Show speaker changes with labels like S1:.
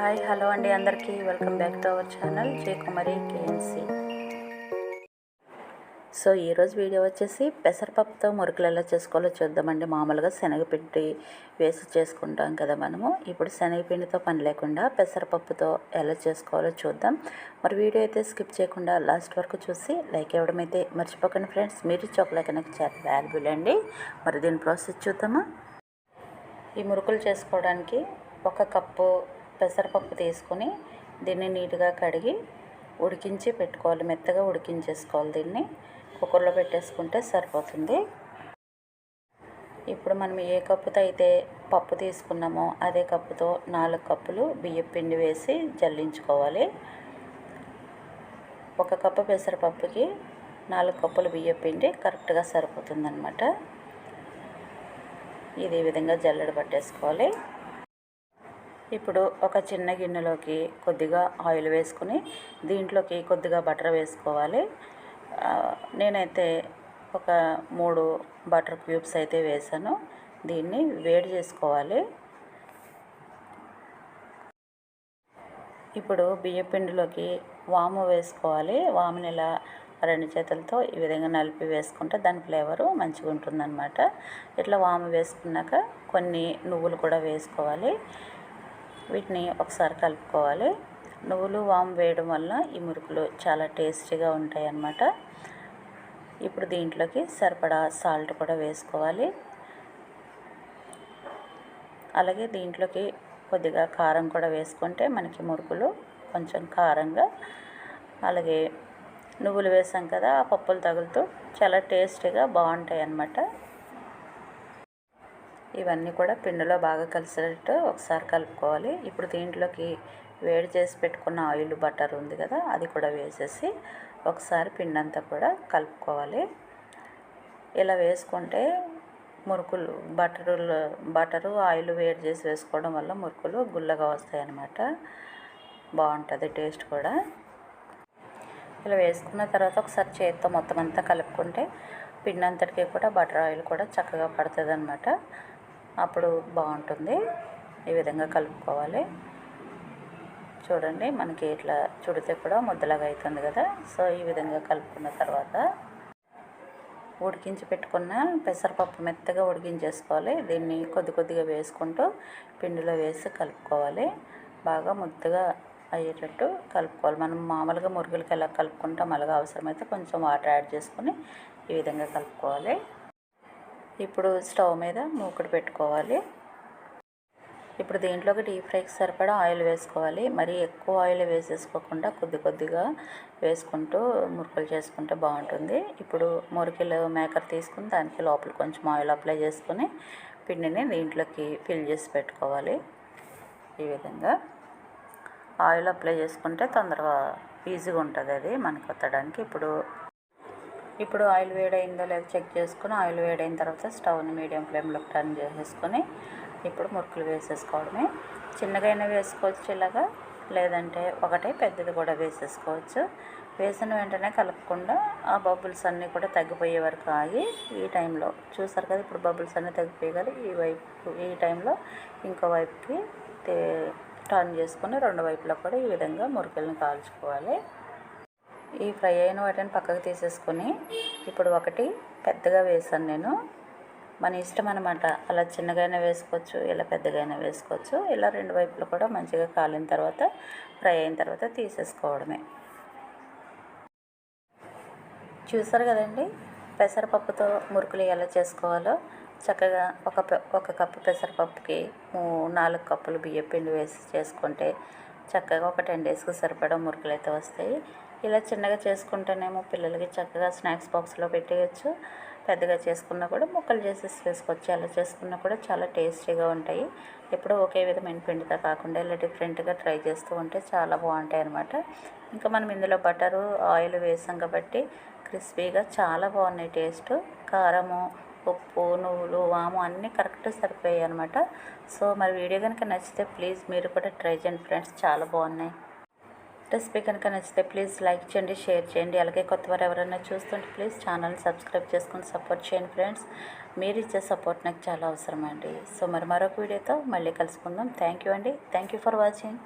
S1: Hi hello అండి అందరికీ. Welcome back to our channel J Kumari KNC. So ఈరోజు video వచ్చేసి పెసరపప్పుతో మురుకులు ఎలా చేసుకోవాలో చూద్దామండి. మామూలుగా శనగపిండి వేసి చేసుకుంటాం కదా మనము. ఇప్పుడు శనగపిండితో పని లేకుండా పెసరపప్పుతో ఎలా చేసుకోవాలో చూద్దాం. మరి వీడియో అయితే స్కిప్ చేయకుండా లాస్ట్ వరకు చూసి లైక్ ఇవ్వడం అయితే మర్చిపోకండి ఫ్రెండ్స్. మీరు చొక్కలేక నాకు చాలా వాల్యుబుల్ అండి. మరి దీని ప్రాసెస్ చూద్దామా? ఈ మురుకులు చేసుకోవడానికి ఒక కప్పు పెసరపప్పు తీసుకొని దీన్ని నీట్గా కడిగి ఉడికించి పెట్టుకోవాలి. మెత్తగా ఉడికించేసుకోవాలి దీన్ని. కుక్కర్లో పెట్టేసుకుంటే సరిపోతుంది. ఇప్పుడు మనం ఏ కప్పుతో అయితే పప్పు తీసుకున్నామో అదే కప్పుతో నాలుగు కప్పులు బియ్యం పిండి వేసి జల్లించుకోవాలి. ఒక కప్పు పెసరపప్పుకి నాలుగు కప్పులు బియ్యం పిండి కరెక్ట్గా సరిపోతుందన్నమాట. ఇది విధంగా జల్లెడ పట్టేసుకోవాలి. ఇప్పుడు ఒక చిన్న గిన్నెలోకి కొద్దిగా ఆయిల్ వేసుకుని దీంట్లోకి కొద్దిగా బటర్ వేసుకోవాలి. నేనైతే ఒక మూడు బటర్ క్యూబ్స్ అయితే వేసాను. దీన్ని వేడి చేసుకోవాలి. ఇప్పుడు బియ్యం పిండిలోకి వాము వేసుకోవాలి. వాముని ఇలా రెండు చేతులతో ఈ విధంగా నలిపి వేసుకుంటే దాని ఫ్లేవరు మంచిగా ఉంటుందన్నమాట ఇట్లా వాము వేసుకున్నాక కొన్ని నువ్వులు కూడా వేసుకోవాలి. వీటిని ఒకసారి కలుపుకోవాలి. నువ్వులు వాము వేయడం వల్ల ఈ మురుకులు చాలా టేస్టీగా ఉంటాయి అన్నమాట ఇప్పుడు దీంట్లోకి సరిపడా సాల్ట్ కూడా వేసుకోవాలి. అలాగే దీంట్లోకి కొద్దిగా కారం కూడా వేసుకుంటే మనకి మురుకులు కొంచెం కారంగా అలాగే నువ్వులు వేసాం కదా ఆ పప్పులు తగులుతూ చాలా టేస్టీగా బాగుంటాయి అన్నమాట ఇవన్నీ కూడా పిండిలో బాగా కలిసేటట్టు ఒకసారి కలుపుకోవాలి. ఇప్పుడు దీంట్లోకి వేడి చేసి పెట్టుకున్న ఆయిల్ బటర్ ఉంది కదా అది కూడా వేసేసి ఒకసారి పిండి అంతా కూడా కలుపుకోవాలి. ఇలా వేసుకుంటే మురుకులు బటరు బటరు ఆయిల్ వేడి చేసి వేసుకోవడం వల్ల మురుకులు గుల్లగా వస్తాయి అన్నమాట బాగుంటుంది టేస్ట్ కూడా. ఇలా వేసుకున్న తర్వాత ఒకసారి చేతితో మొత్తం అంతా కలుపుకుంటే పిండి అంతటికి కూడా బటర్ ఆయిల్ కూడా చక్కగా పడుతుంది అనమాట అప్పుడు బాగుంటుంది. ఈ విధంగా కలుపుకోవాలి. చూడండి మనకి ఇట్లా చుడితే కూడా ముద్దలాగా అవుతుంది కదా. సో ఈ విధంగా కలుపుకున్న తర్వాత ఉడికించి పెట్టుకున్న పెసరపప్పు మెత్తగా ఉడికించేసుకోవాలి. దీన్ని కొద్ది కొద్దిగా వేసుకుంటూ పిండిలో వేసి కలుపుకోవాలి. బాగా ముద్దగా అయ్యేటట్టు కలుపుకోవాలి. మనం మామూలుగా మురుగులకి ఎలా కలుపుకుంటాం అలాగే అవసరమైతే కొంచెం వాటర్ యాడ్ చేసుకొని ఈ విధంగా కలుపుకోవాలి. ఇప్పుడు స్టవ్ మీద మూకుడు పెట్టుకోవాలి. ఇప్పుడు దీంట్లోకి డీప్ ఫ్రైకి సరిపడా ఆయిల్ వేసుకోవాలి. మరి ఎక్కువ ఆయిల్ వేసేసుకోకుండా కొద్ది కొద్దిగా వేసుకుంటూ మురుకులు చేసుకుంటే బాగుంటుంది. ఇప్పుడు మురికిలు మేకర్ తీసుకుని దానికి లోపల కొంచెం ఆయిల్ అప్లై చేసుకొని పిండిని దీంట్లోకి ఫిల్ చేసి పెట్టుకోవాలి. ఈ విధంగా ఆయిల్ అప్లై చేసుకుంటే తొందరగా ఈజీగా ఉంటుంది అది మనకి కొత్తడానికి ఇప్పుడు ఇప్పుడు ఆయిల్ వేడైందో లేదో చెక్ చేసుకుని ఆయిల్ వేడైన తర్వాత స్టవ్ని మీడియం ఫ్లేమ్లోకి టర్న్ చేసేసుకొని ఇప్పుడు మురుకులు వేసేసుకోవడమే. చిన్నగైనా వేసుకోవచ్చు ఇలాగా లేదంటే ఒకటే పెద్దది కూడా వేసేసుకోవచ్చు. వేసిన వెంటనే కలపకుండా ఆ బబుల్స్ అన్నీ కూడా తగ్గిపోయే వరకు ఆగి ఈ టైంలో చూసారు కదా ఇప్పుడు బబుల్స్ అన్నీ తగ్గిపోయి కదా ఈ వైపు ఈ టైంలో ఇంకో వైపుకి టర్న్ చేసుకొని రెండు వైపులా కూడా ఈ విధంగా మురుకులను కాల్చుకోవాలి. ఈ ఫ్రై అయిన వాటిని పక్కకు తీసేసుకొని ఇప్పుడు ఒకటి పెద్దగా వేసాను నేను. మన ఇష్టం అనమాట అలా చిన్నగానే వేసుకోవచ్చు ఇలా పెద్దగానే వేసుకోవచ్చు. ఇలా రెండు వైపులు కూడా మంచిగా కాలిన తర్వాత ఫ్రై అయిన తర్వాత తీసేసుకోవడమే. చూసారు కదండి? పెసరపప్పుతో మురుకులు ఎలా చేసుకోవాలో? చక్కగా ఒక ఒక కప్పు పెసరపప్పుకి నాలుగు కప్పులు బియ్యం పిండి వేసి చేసుకుంటే చక్కగా ఒక టెన్ డేస్కి సరిపడా మురుకులు అయితే వస్తాయి. ఇలా చిన్నగా చేసుకుంటేనేమో పిల్లలకి చక్కగా స్నాక్స్ బాక్స్లో పెట్టేయచ్చు. పెద్దగా చేసుకున్నా కూడా ముక్కలు చేసేసి వేసుకోవచ్చు అలా చేసుకున్నా కూడా చాలా టేస్టీగా ఉంటాయి. ఎప్పుడూ ఒకే విధమైన పిండితో కాకుండా ఇలా డిఫరెంట్గా ట్రై చేస్తూ ఉంటే చాలా బాగుంటాయి అనమాట ఇంకా మనం ఇందులో బటరు ఆయిల్ వేసాం కాబట్టి క్రిస్పీగా చాలా బాగున్నాయి టేస్ట్. కారము ఉప్పు నువ్వులు వాము అన్నీ కరెక్ట్ సరిపోయాయి అనమాట సో మరి వీడియో కనుక నచ్చితే ప్లీజ్ మీరు కూడా ట్రై చేయండి ఫ్రెండ్స్. చాలా బాగున్నాయి. రెసిపీ కనుక నచ్చితే ప్లీజ్ లైక్ చేయండి షేర్ చేయండి. అలాగే కొత్త వారు ఎవరైనా చూస్తుంటే ప్లీజ్ ఛానల్ని సబ్స్క్రైబ్ చేసుకొని సపోర్ట్ చేయండి ఫ్రెండ్స్. మీరు ఇచ్చే సపోర్ట్ నాకు చాలా అవసరమండి. సో మరి మరొక వీడియోతో మళ్ళీ కలుసుకుందాం. థ్యాంక్ యూ అండి. Thank you for watching.